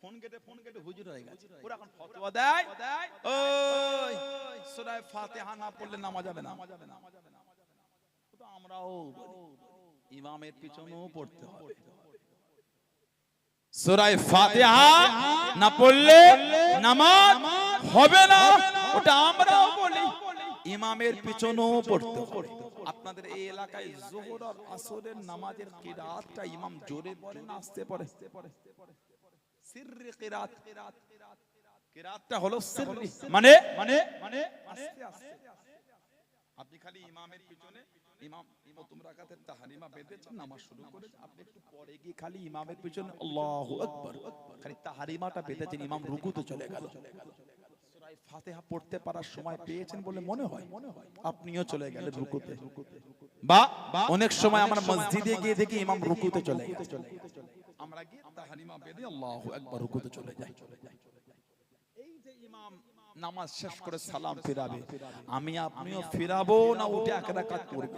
Phone কেটে phone কেটে হুজুর হয়ে গেছে। ওরা এখন ফতোয়া দেয়। ওই সূরা ফাতিহা না পড়লে নামাজ হবে না। তো আমরাও ইমামের পিছনেও পড়তে হবে। ফাতিহা না পড়লে নামাজ হবে না। ওটা আমরাও বলি ইমামের পিছনেও পড়তে হবে। আপনাদের এই এলাকায় যোহর আর আসরের নামাজের কিরাতটা ইমাম জোরে পড়ে না আস্তে পড়ে সিররি কিরাত। কিরাতটা হলো সিররি। মানে? মানে? মানে? আস্তে আস্তে। আপনি খালি ইমামের পিছনে ইমাম প্রথম রাকাতের তাহারিমা বেঁধেছেন নামাজ শুরু করেছেন আপনি একটু পরে গিয়ে খালি ইমামের পিছনে আল্লাহু আকবার। খালি তাহারিমাটা বেঁধেছেন ইমাম রুকুতে চলে গেল। সূরা ফাতিহা পড়তে পারার সময় পেয়েছেন বলে মনে হয়। আপনিও চলে গেলেন রুকুতে। বা অনেক সময় আমরা মসজিদে গিয়ে দেখি ইমাম রুকুতে চলে গেছে। আমরা গিয়ে তাহারিমা বেঁধে আল্লাহু আকবার রুকুতে চলে যাই। এই যে ইমাম নামাজ শেষ করে সালাম ফিরাবে। আমি আপনিও ফিরাবো না উঠে এক রাকাত পড়ব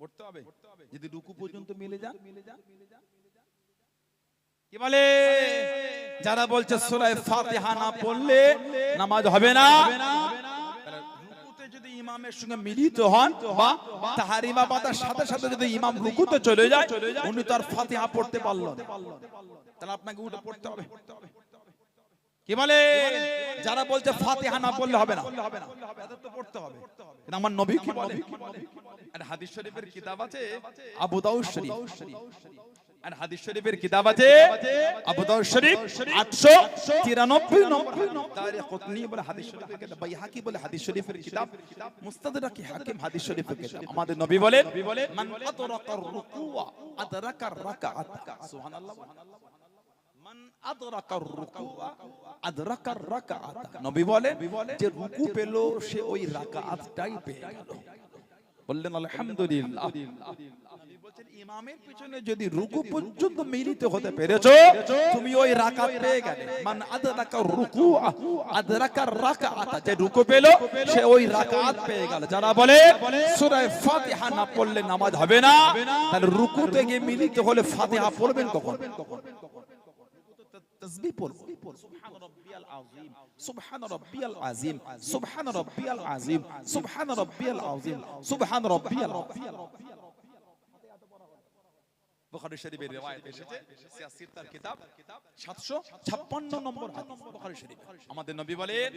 পড়তে হবে? যদি রুকু পর্যন্ত মিলে যান? মিলে যান? কি বলে? যারা বলছে সূরা ফাতিহা না পড়লে নামাজ হবে না। যদি ইমামের সঙ্গে মিলিত হন বা তাহারিমা বাঁধার সাথে সাথে যদি ইমাম রুকুতে চলে যায় উনি তো ফাতিহা পড়তে পারল তাহলে আপনাকে উঠে পড়তে হবে। কি বলে? যারা বলছে ফাতিহা না পড়লে হবে না। তো পড়তে হবে। কিন্তু আমার নবী কি বলে? আর হাদিস শরীফের কিতাব আছে আবু দাউদ শরীফ। আর হাদিস শরীফের কিতাব আছে? আবু দাউদ শরীফ 893 নম্বর তারিখ কুতনি বলে হাদিস শরীফের কিতাব বাইহাকি বলে হাদিস শরীফের কিতাব। মুস্তাদরাক হাকিম হাদিস শরীফের কিতাব? আমাদের নবী বলেন মান আদরাকার রুকুয়া আদরাকার রাকাআত। সুবহানাল্লাহ মান আদরাকার রুকুয়া আদরাকার রাকাআত। নবী বলেন যে রুকু পেল সে ওই রাকাআতটাই পেয়ে গেল। বললেন আলহামদুলিল্লাহ। বলছেন ইমামের পিছনে যদি রুকু পর্যন্ত মিলিত হতে পেরেছ তুমি ওই রাকাত পেয়ে গেলে মান আদরাকা রুকুআ আদরাকা রাকাআত যে রুকু পেল সে ওই রাকাত পেয়ে গেল যারা বলে সূরা ফাতিহা না পড়লে নামাজ হবে না তাহলে রুকুতে গিয়ে মিলিত হলে ফাতিহা পড়বেন কখন তসবিহ পড়ব সুবহান রাব্বিয়াল আযীম সুবহান রাব্বিয়াল আযীম সুবহান রাব্বিয়াল আযীম সুবহান রাব্বিয়াল আযীম সুবহান রাব্বিয়াল বুখারী শরীফের riwayat এসেছে। সিয়াসির তার কিতাব 756 নম্বর হাদিস। বুখারী শরীফ আমাদের নবী বলেন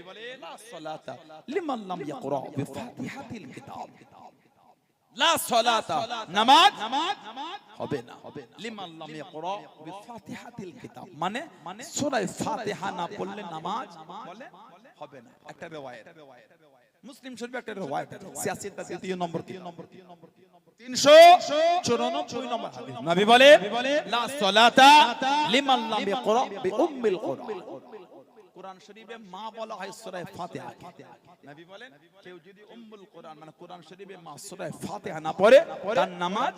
লা সালাতা লিমান লাম ইয়াকরা বিফাতিহাতিল কিতাব। লা সালাতা নামাজ হবে না। লিমান লাম ইয়াকরা বিফাতিহাতিল কিতাব। মানে সূরা ফাতিহা না পড়লে নামাজ বলে হবে না। একটা riwayat মুসলিম শরীফ একটা আছে। সিয়াসির তার দ্বিতীয় নম্বর তিন নম্বর তিনশো চুরানব্বই নম্বর হাদিস। নবী বলে লা সলাতা লিমান লাম ইয়াকরা বিউম্মিল কুরআন। কোরআন শরীফে মা বলা হয় নবী বলেন, কেউ যদি উম্মুল কোরআন মানে কোরআন শরীফে মা না পড়ে, তার নামাজ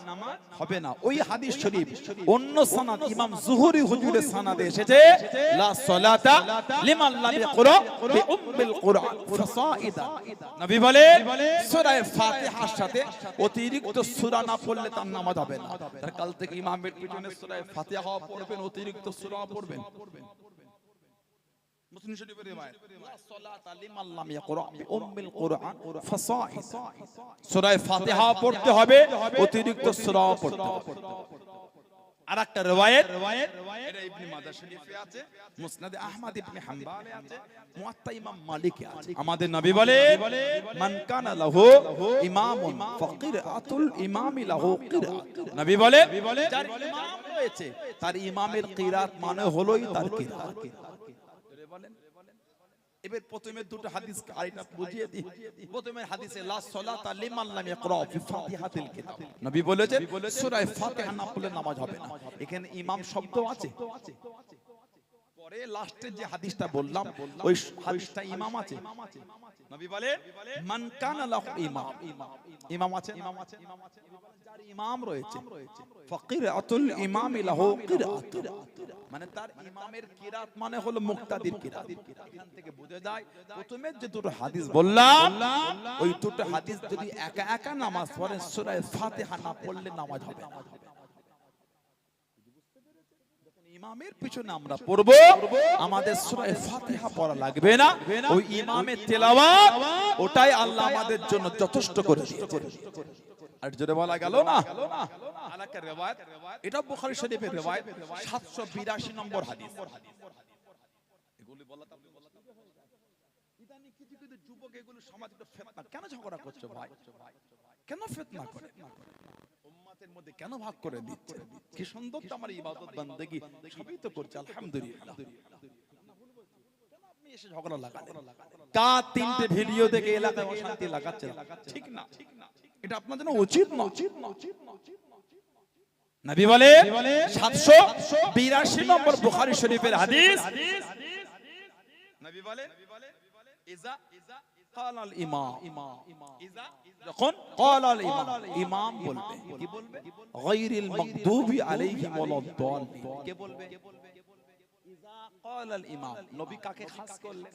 হবে না। ওই হাদিস শরীফ, অন্য সনদ ইমাম জুহরি হুজুরের সনদে এসেছে, লা লিমান লাম ইয়াকরা বিউম্মিল কুরআন, ফাসাইদা। নবী সাথে অতিরিক্ত সূরা না পড়লে তার নামাজ হবে না। তার কাল থেকে ইমামের পিছনে সূরা ফাতিহা পড়বেন, অতিরিক্ত সূরা পড়বেন। মুসলিম শরীফের রিওয়ায়াত। লা সালাতা লিমান লাম ইয়াকরা বিউম্মিল কুরআন ফাসাইদ সূরা ফাতিহা পড়তে হবে অতিরিক্ত সূরা পড়তে হবে। আর একটা রিওয়ায়াত এটা ইবনে মাজাহ শরীফে আছে মুসনাদে আহমদ ইবনে হাম্বালে আছে মুয়াত্তা ইমাম মালিকে আছে। আমাদের নবী বলে মান কানা লাহু ইমামুন ফাকিরাতুল ইমামি লাহু কিরাত। নবী বলে যার ইমাম রয়েছে তার ইমামের কিরাত মানে হলোই তার কিরাত। এবার প্রথমে দুটো হাদিস আরেকটা বুঝিয়ে দিই। প্রথমে হাদিসে লা সালাতা লিমান লাম ইয়াকরা ফি ফাতিহাতিল কিতাব। নবী বলেছেন সূরা ফাতিহা না পড়লে নামাজ হবে না। এখানে ইমাম শব্দ আছে। পরে লাস্টে যে হাদিসটা বললাম ওই হাদিসটা ইমাম আছে। নবী বলে মান কানা লাহু ইমাম। ইমাম আছে ইমাম আছে। যার ইমাম রয়েছে। ফাকিরাতুল ইমামি লাহু কিরাত মানে তার ইমামের কিরাত মানে হলো মুক্তাদির কিরাত। এখান থেকে বোঝা যায় প্রথমে যে দুটো হাদিস বললাম ওই দুটো হাদিস যদি একা একা নামাজ পড়েন সূরা ফাতিহা না পড়লে নামাজ হবে না। ইমামের পিছনে আমরা পড়ব আমাদের সূরা ফাতিহা পড়া লাগবে না। ওই ইমামের তেলাওয়াত ওটাই আল্লাহ আমাদের জন্য যথেষ্ট করে দিয়েছে। আর জোরে বলা গেল না আলাকের রিওয়ায়াত এটা বুখারী শরীফের রিওয়ায়াত 782 নম্বর হাদিস। এগুলি বলা তো ইদানিং কিছু কিছু যুবক এগুলো সমাজ একটু ফেতনা কেন ঝগড়া করছ ভাই? কেন ফেতনা করে? উম্মাতের মধ্যে কেন ভাগ করে দিচ্ছে? কি সুন্দর তো আমার ইবাদত বান্দেগি সবই তো করছে আলহামদুলিল্লাহ। এসে ঝগড়া লাগালেন? কা তিনটে ভিডিও দেখে এলাকায় অশান্তি লাগাচ্ছে ঠিক না? এটা আপনার জন্য উচিত না উচিত না উচিত না নবী বলে 782 নম্বর বুখারী শরীফের হাদিস নবী বলে ইজা قال الامام ইজা যখন قال الامام ইমাম বলবে কি বলবে غير المغضوب عليهم ولا الضالين কে বলবে ইজা قال الامام নবী কাকে খাস করলেন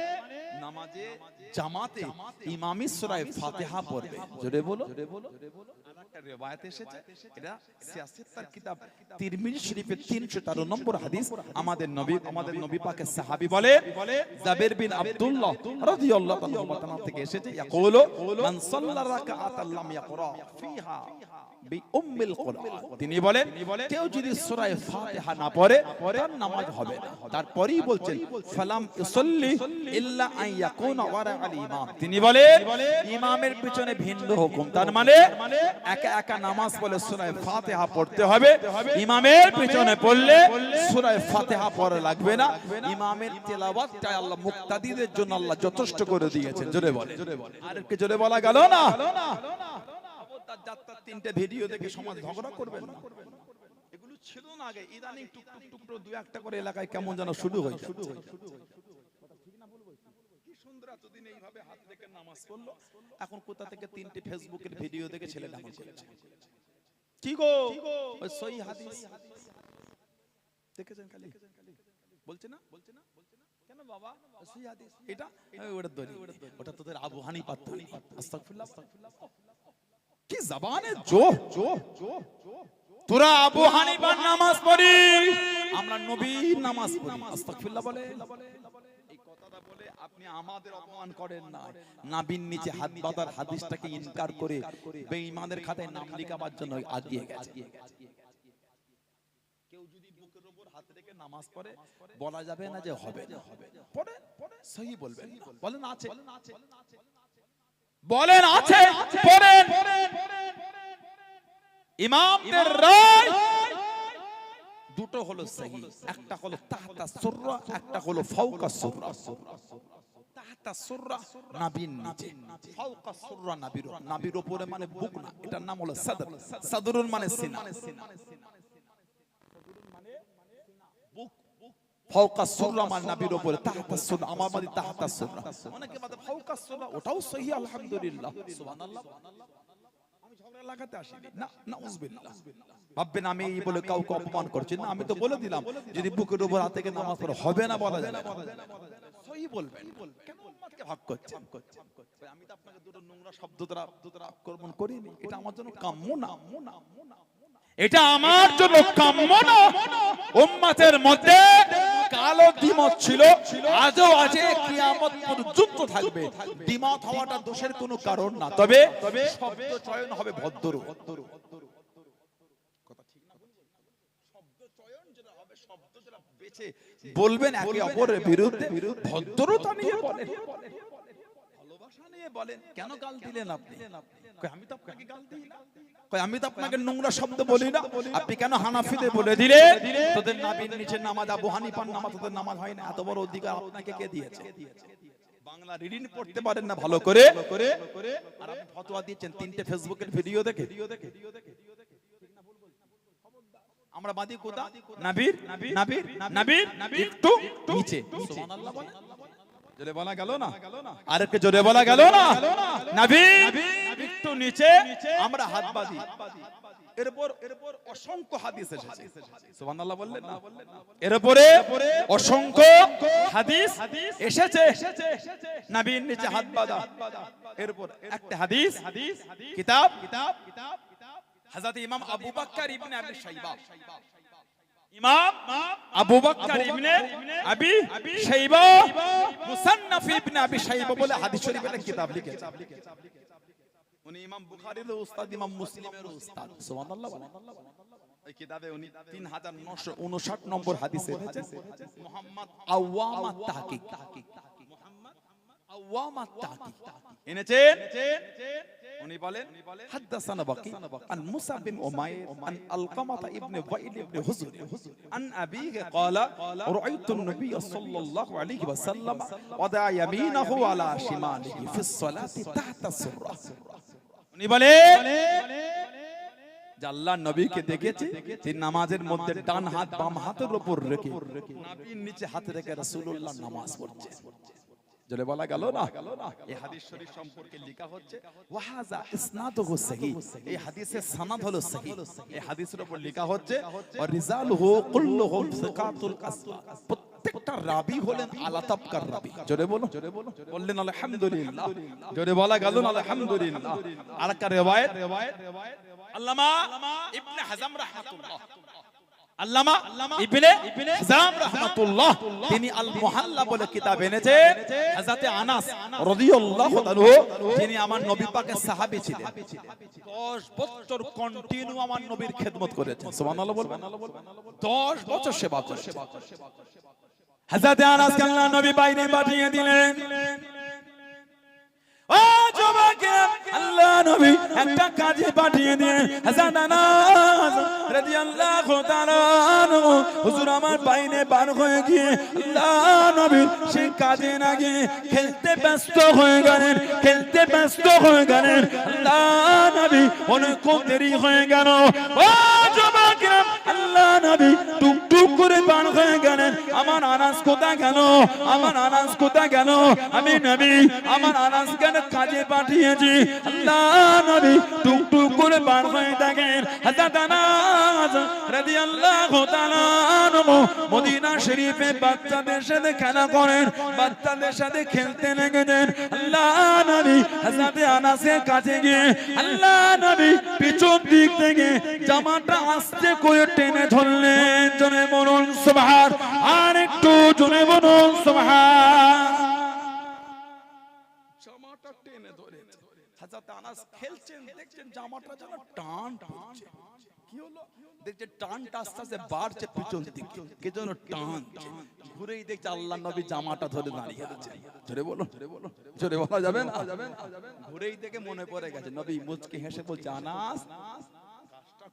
নামাজে জামাতে ইমামি সুরায় ফাতিহা পড়বে। জোরে বলো। জোরে বলো। একটা রিওয়ায়াত এসেছে। এটা সিয়াসিত্তার কিতাব। তিরমিজি শরীফের 313 নম্বর হাদিস আমাদের নবী আমাদের নবী পাকের সাহাবী বলে জাবির বিন আব্দুল্লাহ রাদিয়াল্লাহু তাআলা থেকে এসেছে। ইয়াকুলু মান সাল্লা রাকাআতান লাম ইয়াকরা ফিহা বিউম্মিল কুরআন। তিনি বলেন কেউ যদি সূরা ফাতিহা না পড়ে তার নামাজ হবে না। তারপরেই বলছেন ফালাম ইসাল্লি ইল্লা আন ইয়াকুনা ওয়ারা আল ইমাম। তিনি বলেন ইমামের পিছনে ভিন্ন হুকুম। তার মানে একা একা একা নামাজ বলে সূরা ফাতিহা পড়তে হবে। ইমামের পিছনে পড়লে সূরা ফাতিহা পড়া লাগবে না। ইমামের তেলাওয়াতটা আল্লাহ মুক্তাদিদের জন্য আল্লাহ যথেষ্ট করে দিয়েছেন। জোরে বলে আর কি জোরে বলা গেল না। যাত্রার তিনটে ভিডিও দেখে সমাজ ঝগড়া করবেন না। এগুলো ছিল না আগে। ইদানিং টুকটুক টুকরো দু একটা করে এলাকায় কেমন যেন শুরু হয় শুরু হয় এতদিন এইভাবে হাত রেখে নামাজ পড়ল এখন কোথা থেকে তিনটে ফেসবুকের ভিডিও দেখে ছেলে নামাজ করেছে? কি গো? ওই সহি হাদিস। দেখেছেন খালি? বলছে না? বলছে না কেন বাবা? সহি হাদিস। এটা? ওটা ধরি ওটা তোদের আবু হানিফা ধরি আস্তাগফিরুল্লাহ আস্তাগফিরুল্লাহ। কি জবানে জো? জো তোরা আবু হানিফার নামাজ পড়ি আমরা নবীর নামাজ পড়ি। আস্তাগফিরুল্লাহ বলে। আপনি আমাদের অপমান করেন না। নাবিন নিচে হাত বাঁধার হাদিসটাকে ইনকার করে বেঈমানের খাতায় নাম লিখাবার জন্য আগিয়ে গেছে। কেউ যদি বুকের উপর হাত রেখে নামাজ পড়ে, বলা যাবে না যে হবে না। পড়ে, সহি বলবেন। বলেন আছে। বলেন আছে, পড়েন। ইমামদের রায় দুটো হলো সহি একটা হলো তাহতা সুররা, একটা হলো ফাওকা সুররা। তাহতা সুররা নিচে সুররা উপরে মানে বুক না, এটার নাম হলো সাদর। মানে সিনা। ফাওকা সুররা মানে উপরে তাহতা সুররা, আমার মানে তাহতা সুররা। অনেকে ফাওকা সুররা, ওটাও সহি, আলহামদুলিল্লাহ। সুবহানাল্লাহ। লাগাতে আসিনি। না নাউজুবিল্লাহ। ভাববেন আমি এই বলে কাউকে অপমান করছি। না আমি তো বলে দিলাম যদি বুকের উপর হাতে থেকে নামাজ পড়ে হবে না বলা যায় না। সহি বলবেন। কেন উম্মাদকে ভাগ করছেন? আমি তো আপনাকে দুটো নোংরা শব্দ দ্বারা দ্বারা আক্রমণ করিনি। এটা আমার জন্য কাম্য না। এটা আমার জন্য কাম্য না। উম্মাতের মধ্যে কালো দ্বিমত ছিল। আজও আছে, কিয়ামত পর্যন্ত থাকবে। দ্বিমত হওয়াটা দোষের কোনো কারণ না। তবে শব্দ চয়ন হবে ভদ্র বলবেন একে অপরের বিরুদ্ধে। ভদ্রতা নিয়ে বলেন বলেন কেন গাল দিলেন আপনি? আমি তো আপনাকে গাল দিই না। আমি তো আপনাকে নোংরা শব্দ বলি না। আপনি কেন হানাফিতে বলে দিলেন? তোদের নাবির নিচে নামাজ আবু হানিফার নামাজ তোদের নামাজ হয় না। এত বড় অধিকার আপনাকে কে দিয়েছে? বাংলা রিডিং পড়তে পারেন না ভালো করে। আর আপনি ফতোয়া দিয়েছেন তিনটে ফেসবুকের ভিডিও দেখে। আমরা বাঁধি কোথা? নাবির? নাবির? নাবির? নাবির? একটু নিচে। সুবহানাল্লাহ বলে জোরে বলা গেল না? আরেকটু জোরে বলা গেল না? একটু নিচে আমরা হাত বাঁধি। এরপর এরপর অসংখ্য হাদিস এসেছে। সুবহানাল্লাহ বললেন না? এরপরে অসংখ্য হাদিস এসেছে। নবীর নিচে হাত বাঁধা। এরপর একটা হাদিস কিতাব কিতাব। হযরত ইমাম আবু বকর ইবনে আবি শাইবা। ইমাম আবু বকর ইবনে আবি শাইবা মুসান্নাফ ইবনে আবি শাইবা বলে হাদিস একটা কিতাব লিখেছে। উনি ইমাম বুখারীর উস্তাদ ইমাম মুসলিমের উস্তাদ। সুবহানাল্লাহ এই কিতাবে উনি 3959 নম্বর হাদিসে মুহাম্মদ আওয়ামা তাহকিক। এনেছেন? উনি বলেন হাদাসানা বাকি। আন মুসা বিন উমাইর আন আলকামাতা ইবনে ওয়াইল ইবনে হুজুর। আন আবিহি ক্বালা রাআইতু নবী সাল্লাল্লাহু আলাইহি ওয়াসাল্লাম ওয়াদা ইয়ামিনাহু আলা শিমালিহি ফিস সালাতি তাহতা সুররা. উনি বলেন যে আল্লাহ নবীকে দেখেছে যে নামাজের মধ্যে ডান হাত বাম হাতের উপর রেখে নাভির নিচে হাত রেখে রাসূলুল্লাহ নামাজ পড়ছে। জলে বলা গেল না? এই হাদিস শরীফ সম্পর্কে লেখা হচ্ছে ওয়াহাজা ইসনাদুহু সহিহ। এই হাদিসের সনদ হলো সহিহ। এই হাদিসের উপর লেখা হচ্ছে ওয়া রিজালুহু কুল্লুহুম সিকাতুল আসলা প্রত্যেকটা রাবি হলেন আলা তাবকার রাবি। জোরে বলো। জোরে বলো। বললেন আলহামদুলিল্লাহ। জোরে বলা গেল না আলহামদুলিল্লাহ। আর একটা রিওয়ায়াত। আল্লামা ইবনে হাজাম রাহমাতুল্লাহ। আল্লামা ইবনে হিজাম রাহমাতুল্লাহ। তিনি আল মুহাল্লা বলে কিতাব এনেছেন হযরতে আনাস রাদিয়াল্লাহু তাআলা যিনি আমার নবী পাকের সাহাবী ছিলেন। 10 বছর কন্টিনিউ আমার নবীর খেদমত করেছেন সুবহানাল্লাহ বলবেন। 10 বছর সেবা করেছেন। হযরতে আনাস কে আল্লাহ নবী বাইরে পাঠিয়ে দিলেন। ও আল্লাহ নবী একটা কাজে পাঠিয়ে দিয়ে হাসান আনাস রাদিয়াল্লাহু তাআলা হুজুর আমার বাইরে বার হয়ে গিয়ে আল্লাহ নবী সেই কাজে না গিয়ে খেলতে ব্যস্ত হয়ে গেলেন, খেলতে ব্যস্ত হয়ে গেলেন। আল্লাহ নবী অনেক দেরি হয়ে গেল। ও যুবকে আল্লাহ নবী টুক টুক করে বার হয়ে গেলেন আমার আনাস কোথা গেল? আমার আনাস কোথা গেল? আমি নবী, আমার আনাস কেন কাজে পাঠিয়েছি? আল্লাহ নবী, টুক টুক করে বার হয়ে থাকেন পিছন দিক থেকে জামাটা আস্তে করে টেনে ধরলেন। জনে বলুন, সুবহান। আর একটু জনে বলুন, সুবহান। জামাটা টেনে ধরে আনাস খেলছেন, দেখছেন জামাটা যেন টান কি হলো? দেখছে বাড়ছে পিছন দিকে কে যেন টান ঘুরেই দেখছে নবী জামাটা ধরে দাঁড়িয়ে জোরে বলো জোরে জোরে যাবে না? ঘুরেই দেখে মনে পড়ে গেছে, নবী মুচকি হেসে বলছে, আনাস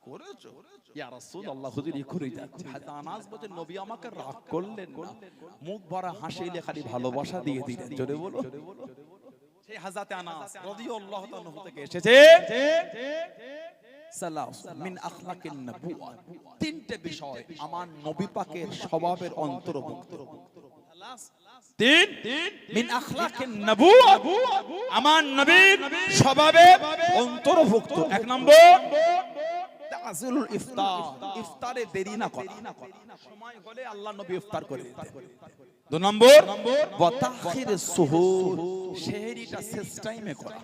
করেছ? ইয়া রাসূলুল্লাহ হুজুর এই করেই যাচ্ছে। হযরত আনাস বলছে নবী আমাকে রাগ করলেন না। মুখ ভরা হাসিলে খালি ভালোবাসা দিয়ে দিলেন জোরে বলো সেই হাজাতে আনাস রাদিয়াল্লাহু তাআলা থেকে এসেছে। সালাস আখলাকিন নবুয়া তিনটে বিষয় আমার নবী পাকের স্বভাবের অন্তর্ভুক্ত। তিন? মিন আমার নবীর স্বভাবের অন্তর্ভুক্ত। এক নম্বর। তাজিলুল ইফতার। ইফতারে দেরি না করা। সময় হলে আল্লাহ নবী ইফতার করে দিতেন দু নম্বর ওয়া তাখির সুহুর শেহরিটা শেষ টাইমে করা।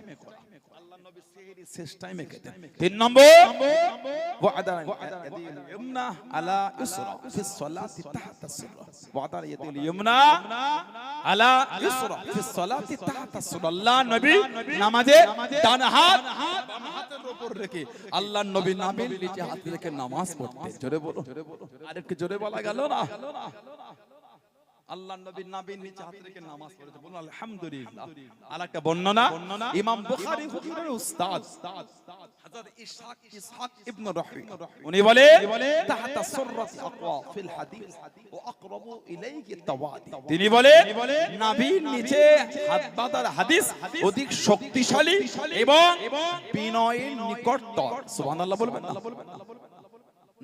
শেষ টাইমে খেতেন তিন নম্বর আল্লাহ নবী নামাজে ডান হাত। বাম হাতের উপর রেখে আল্লাহ নবী নামের নিচে হাত রেখে নামাজ পড়তে। জোরে বলো। আরেকটু জোরে বলা গেল না? আল্লাহ নবীর নাবির নিচে হাত রেখে নামাজ পড়েছে। বলুন আলহামদুলিল্লাহ। আর একটা বর্ণনা? ইমাম বুখারী হুজুরের উস্তাদ। হযরত ইসহাক ইসহাক ইবনে উনি বলে তাহতা সুররাত আকওয়া ফিল হাদিস ওয়া আকরাবু ইলাইহি তাওয়াদি। তিনি বলে নাবির নিচে হাত বাঁধার হাদিস অধিক শক্তিশালী এবং বিনয়ের নিকটতর। সুবহানাল্লাহ বলবেন না?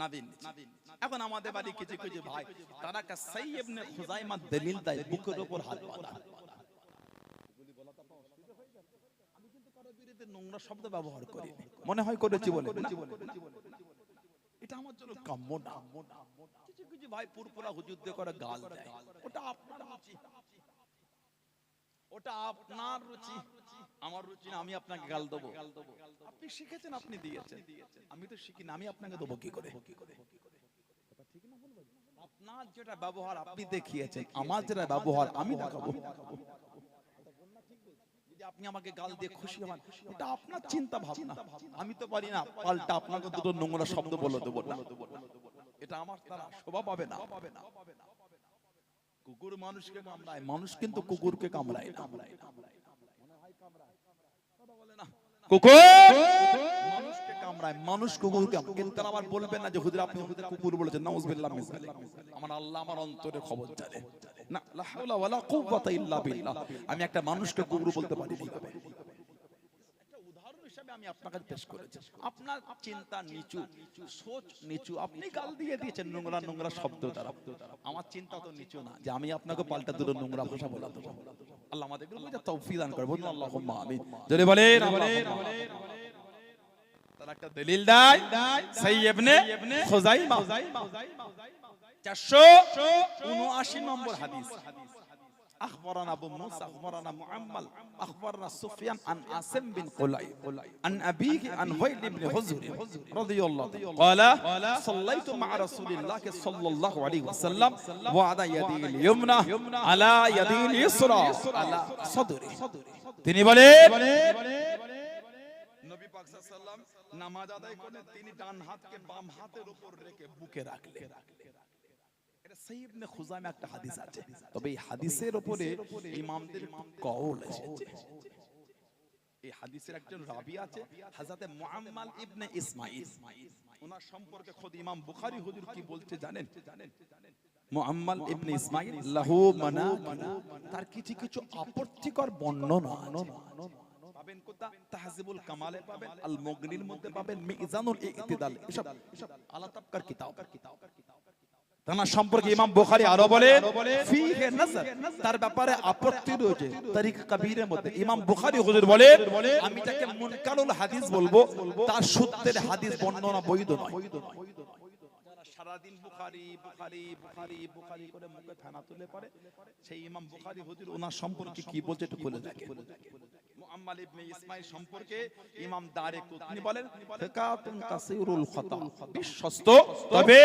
নাবির নিচে। এখন আমাদের বাড়ি কিছু কিছু ভাই, তারা কা সেই ইবনে খুজাইমা দলিল বুকের উপর হাত বাঁধা। আমি কিন্তু বিরুদ্ধে নোংরা শব্দ ব্যবহার করি মনে হয় করেছি বলে। এটা আমার জন্য কাম্য না। কিছু কিছু ভাই পুরপুরা করে গাল দেয়। ওটা আপনার রুচি। ওটা আপনার রুচি। আমার রুচি না, আমি আপনাকে গাল দেবো। আপনি শিখেছেন, আপনি দিয়েছেন। আমি তো শিখি না, আমি আপনাকে দেবো কি করে? আপনার যেটা ব্যবহার আপনি দেখিয়েছেন আমার যেটা ব্যবহার আমি দেখাবো। আপনি আমাকে গাল দিয়ে খুশি হন ওটা আপনার চিন্তা ভাবনা। আমি তো পারি না পাল্টা আপনাকে দুটো নোংরা শব্দ বলে দেবো না। এটা আমার তারা শোভা পাবে না। কুকুর মানুষকে কামড়ায় মানুষ কিন্তু কুকুরকে কামড়ায় বলে না। কুকুর! মানুষ কুকুরকে। কিন্তু আবার বলবে না যে, হুজুর, আপনি কুকুর বলেছেন। নাউজুবিল্লাহ মিন। আমার আল্লাহ আমার অন্তরে খবর জানে। না, লা হাওলা ওয়ালা কুওয়াতা ইল্লা বিল্লাহ। আমি একটা মানুষকে কুকুর বলতে পারি আমি আপনার পেশ করেছি। আপনার চিন্তা নিচু, সোচ নিচু। আপনি গাল দিয়ে দিয়েছেন নোংরা নোংরা শব্দ দ্বারা। আমার চিন্তা তো নিচু না, যে আমি আপনাকে পাল্টা দুটো নোংরা ভাষা বলা দেবো আল্লাহ আমাদেরকে বুঝে তৌফিক দান করে আল্লাহুম্মা আমিন। যদি বলেন একটা দলিল দেয় সেই ইবনে খুজাইমা 479 নম্বর হাদিস। أخبرنا أبو موسى أخبرنا معمل أخبرنا سفيان عن عاصم بن قليب عن أبيه عن ويل بن حزر رضي الله عنه قال صليت مع رسول الله صلى الله عليه وسلم وعلى يدي اليمنى على يدي اليسرى على صدره তিনি বলেন নবী পাক সাল্লাল্লাহু নামাজ আদায় করলেন তিনি ডান হাতকে বাম হাতের উপর রেখে বুকে রাখলেন এটা সহিহ একটা হাদিস আছে। তবে এই হাদিসের উপরে ইমামদের কওল এসেছে এই হাদিসের একজন রাবি আছে হযরতে মুআম্মাল ইবনে ইসমাঈল। ওনার সম্পর্কে খোদ ইমাম বুখারী হুজুর কি বলতে জানেন? মুআম্মাল ইবনে ইসমাঈল লাহু মানাকিব তার কিছু কিছু আপত্তিকর বর্ণনা পাবেন কোথা? তাহজিবুল কামালে পাবেন আল মুগনির মধ্যে পাবেন মিজানুল ইতিদাল এসব আলা তাবকার কিতাব। সম্পর্কে ইমাম তার ব্যাপারে আমি হাদিস বলব তার হাদিস বর্ণনা সম্পর্কে কি বলছে মুআম্মাল ইবনে ইসমাঈল সম্পর্কে ইমাম দারে কুতনি বলেন ফিকাতুন কাসীরুল খাতা বিশ্বস্ত তবে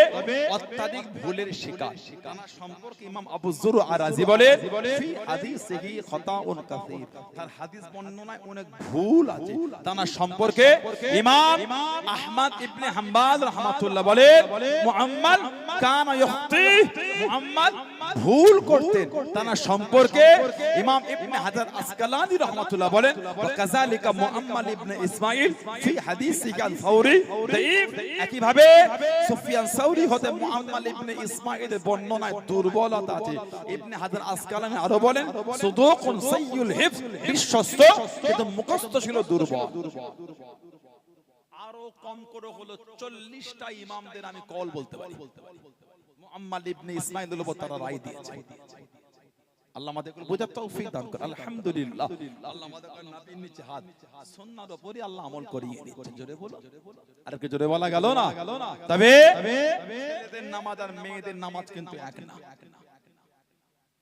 অত্যাধিক ভুলের শিকার। তার সম্পর্কে ইমাম আবু যুর আরাজি বলে ফি হাদিসিহি খাতাউন কাসীর। তার হাদিস বর্ণনায় অনেক ভুল আছে। তার সম্পর্কে ইমাম আহমদ ইবনে হাম্বাল রাহমাতুল্লাহ বলে মুআম্মাল কানা ইখতি মুআম্মাল ভুল করতেন। তার সম্পর্কে ইমাম ইবনে হাজার আসকালানি রাহমাতুল্লাহ বলেন ওয়াকাযালিকা মুআম্মাল ইবনে ইসমাঈল ফি হাদিসি আল ফাউরি। দাইফ একই ভাবে সুফিয়ান সাউরি হতে মুআম্মাল ইবনে ইসমাঈলের বর্ণনায় দুর্বলতা আছে। ইবনে হাজার আসকালানি আরও বলেন, সুদুকুন সাইয়ুল হিফজ, বিশ্বস্ত, কিন্তু মুখস্থ ছিল দুর্বল। আরও কম করে হলো চল্লিশটা ইমামদের আমি কল বলতে পারি। মুআম্মাল ইবনে ইসমাঈলের উপর তারা রায় দিয়েছে। আল্লাহ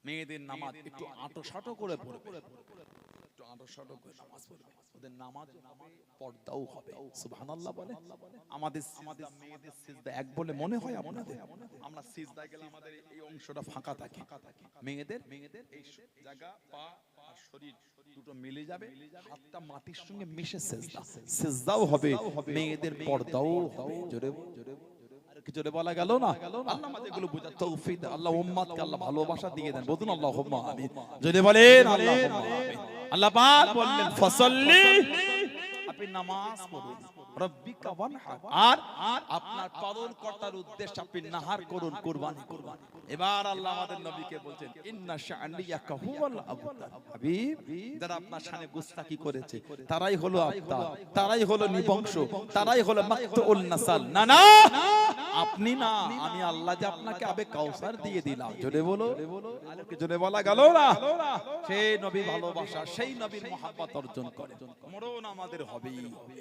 মেয়েদের নামাজ একটু আটো সাটো করে পড়বে। আটো সাটো করে নামাজ পড়বে। মেয়েদের মাটির সঙ্গে মিশে সিজদা। হবে, মেয়েদের পর্দাও হবে। জোরে বলা গেল না? আল্লাহ আমাদের আল্লাহ আল্লাহ ভালোবাসা দিয়ে দেন। বলুন আল্লাহুম্মা আমিন। জোরে বলেন আল্লাহ পাক বললেন ফসল্লি। আপনি নামাজ পড়ুন। রব্বিকা ওয়ানহার আর আপনার পালন কর্তার উদ্দেশ্যে আপনি নাহার করুন কুরবানি এবার আল্লাহ আমাদের নবীকে বলছেন ইন্না শাআনিয়াকা হুয়াল আবতার। হাবিব যারা আপনার গুস্তাকি করেছে তারাই হলো আবতার তারাই হলো নিবংশ তারাই হলো মাকতুল নাসাল। না না আপনি না আমি আল্লাহ যে আপনাকে আবে কাউসার দিয়ে দিলাম। জোরে বলো জোরে বলা গেল না। সেই নবী ভালোবাসা সেই নবীর মহাব্বত অর্জন করে। মরণ আমাদের হবেই। হবে।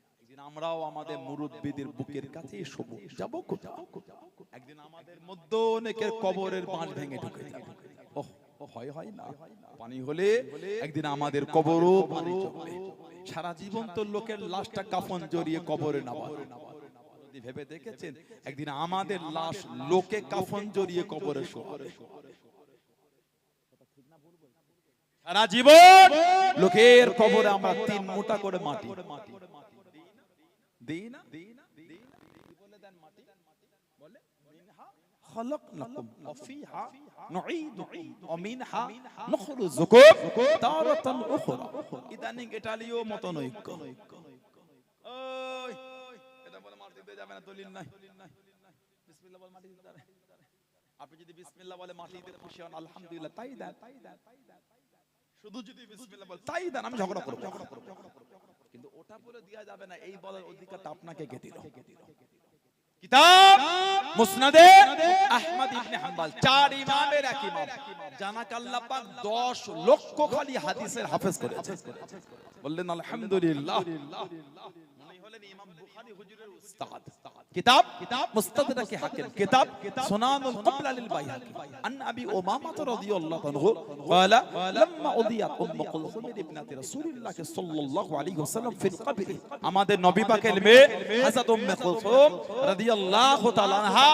একদিন আমরাও আমাদের মুরব্বীদের বুকের কাছে একদিন আমাদের মধ্যে অনেকের কবরের ভেঙে ঢুকে যাবে হয় হয় না। পানি হলে একদিন আমাদের কবরও পানি সারা জীবন তো লোকের লাশটা কাফন জড়িয়ে কবরে নামা ভেবে দেখেছেন, একদিন আমাদের লাশ লোকে কাফন জড়িয়ে কবরে শোয়াবে। সারা জীবন লোকের কবরে আমরা তিন মোটা করে মাটি। দেই দেন মাটি? বলে মিনহা ইদানিং ইতালিও মতনৈক্য। ওই আপনি যদি বিসমিল্লাহ বলে মাটি দিতে খুশি হন আলহামদুলিল্লাহ তাই দেন। শুধু যদি বিসমিল্লাহ বলে তাই দেন আমি ঝগড়া করব। কিন্তু ওটা বলে দেওয়া যাবে না এই বলার অধিকারটা আপনাকে কে দিল? কিতাব মুসনাদে আহমদ ইবনে হাম্বল চার ইমামের এক ইমাম। জানাক আল্লাহ পাক 10 লক্ষ খালি হাদিসের হাফেজ করেছে। বললেন আলহামদুলিল্লাহ। হলেন ইমাম বুখারী হুজুরের উস্তাদ কিতাব মুস্তাদরাক হাকিম কিতাব সুনানুল ক্বাবলা লিল বাইহাকি আন আবি উমামা রাদিয়াল্লাহু আনহু قال لما اضيت ام كلثوم ابنه رسول الله صلى الله عليه وسلم في القبر আমাদের নবী পাকের মেয়ে হযরত উম্মে কুলসুম রাদিয়াল্লাহু তাআলা আনহা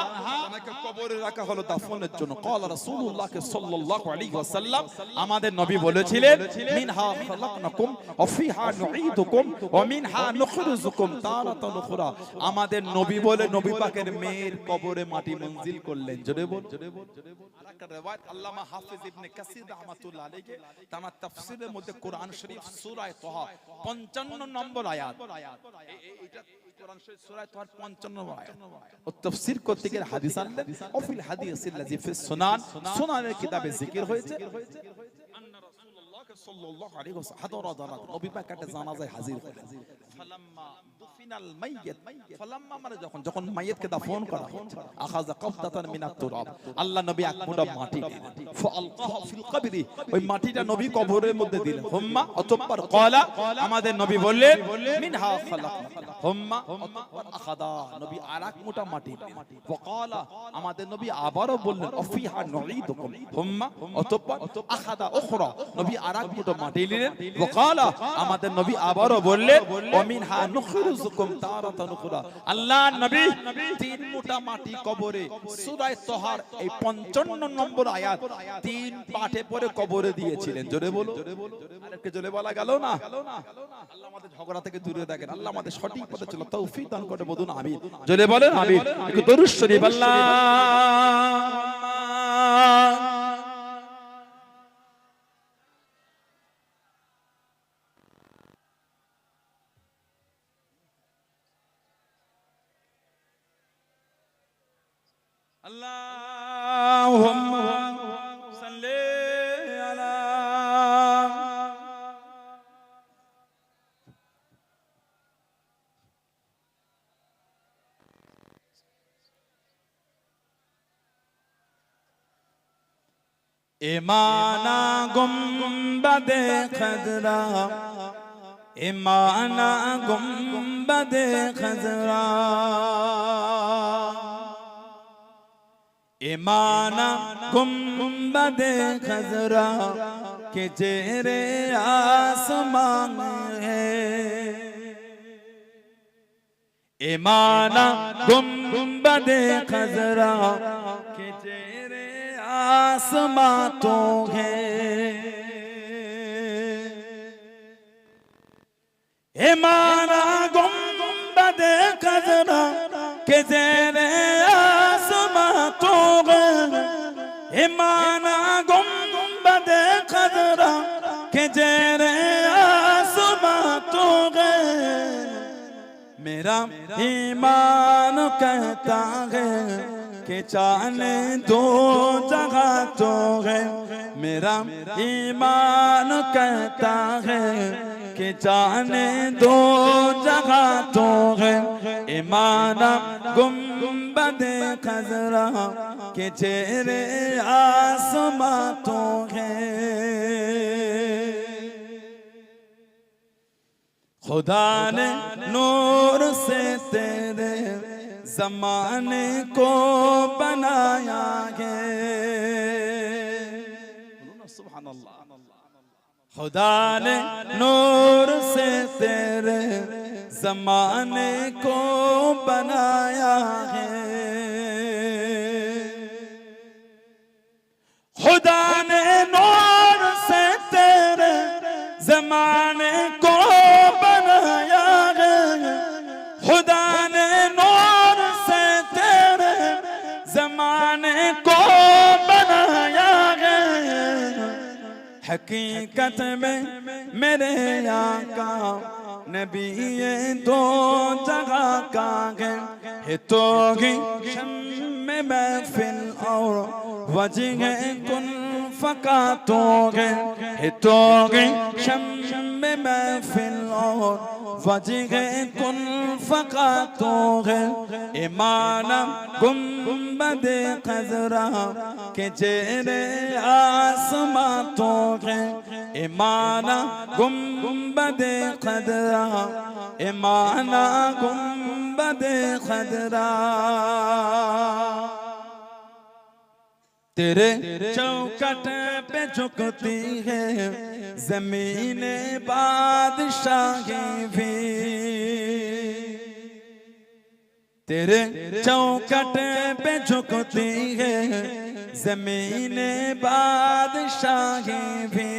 তাকে কবরে রাখা হলো দাফনের জন্য। কল রাসূলুল্লাহকে সাল্লাল্লাহু আলাইহি ওয়াসাল্লাম আমাদের নবী বলেছিলেন মিনহা খালাকনাকুম ওয়া ফিহা নুঈদুকুম ওয়া মিনহা নুখরিজুকুম তারাতান উখরা। আমাদের নবী বলে নবী পাকের মেয়ের কবরে মাটি মঞ্জিল করলেন। জোরে বল। আরেকটা রিওয়ায়াত আল্লামা হাফিজ ইবনে কাসির রাহমাতুল্লাহ আলাইহি তার তাফসীরের মধ্যে কোরআন শরীফ সূরা তাহা 55 নম্বর আয়াত। এই- কোরআন শরীফ সূরা তাহা 55 নম্বর আয়াত। ও তাফসীর করতে গিয়ে হাদিস আনলেন ও ফিল হাদিস হাদিসিল্লাযী ফিস সুনান সুনানের কিতাবে জিকির হয়েছে। আন্না রাসূলুল্লাহ সাল্লাল্লাহু আলাইহি ওয়াসাল্লাম হাদরা দারাত নবী পাক একটা জানাজায় হাজির হলেন। ফালাম্মা দুফিনাল মাইয়িত। ফালাম্মা মানে যখন যখন মাইয়িতকে দাফন করা হচ্ছে। আখাযা কবদাতান মিনাত তুরাব। আল্লাহ নবী এক মুঠা মাটি দিলেন। ফালকাহা ফিল কবরি। ওই মাটিটা নবী কবরের মধ্যে দিলেন। হুম্মা অতঃপর ক্বালা আমাদের নবী বললেন মিনহা খালাকনা। হুম্মা অতঃপর আখাদা। নবী আরেক মুঠা মাটি ওয়াকালা আমাদের নবী আবারও বললেন অফিহা নুঈদুকুম। হুম্মা অতঃপর আখাদা উখরা। নবী আরেক মুঠো মাটি নিলেন ওয়াকালা আমাদের নবী আবারও বললেন ওমিনহা নুখরিজুকুম তারাতান উখরা আল্লাহ নবী তিন মুঠা মাটি কবরে সূরা তোহার এই 55 নম্বর আয়াত তিন পাঠে পরে কবরে দিয়েছিলেন। জোরে বলো। আরেককে জোরে বলা গেল না? আল্লাহ আমাদের ঝগড়া থেকে দূরে রাখেন আল্লাহ আমাদের সঠিক পথে চলো তৌফিক দান করে বলুন, আমিন। জোরে বলেন, আমিন। একটু দরুদ শরীফ, আল্লাহ। Imana gumbade khadra Imana gumbade khadra ایمانا گمبد خزرا کے چہرے آسمان ہے ایمانا گمبد خزرا کے چہرے آسمان تو ہے ایمانا گمبد خزرا کے چہرے मेरा ईमान कहता है कि चाहने दो, जगह तो है। मेरा ईमान कहता है कि जाने दो, जगह तो है। ईमाना गुंबद खजरा के चेहरे आसमा तो है। खुदा ने नूर से तेरे जमाने को बनाया है खुदा ने नूर से तेरे जमाने को बनाया है खुदा ने नूर से तेरे जमाने को نے کو بنایا گیا حقیقت میں میرے آقا، نبی دو جگہ کا گئے ہی تو گی شم میں فل اور وجہ کن فکاتوں گے ہی تو گی شم میں فل اور فجر کن فقا تو ہے ایمان گنبد قذرا کے چہرے آسماں تو ہے ایمان گنبد قذرا ایمان گنبد قذرا तेरे चौकट पे झुकती है जमीन बादशाही भी तेरे चौकट पे झुकती है जमीन बादशाही भी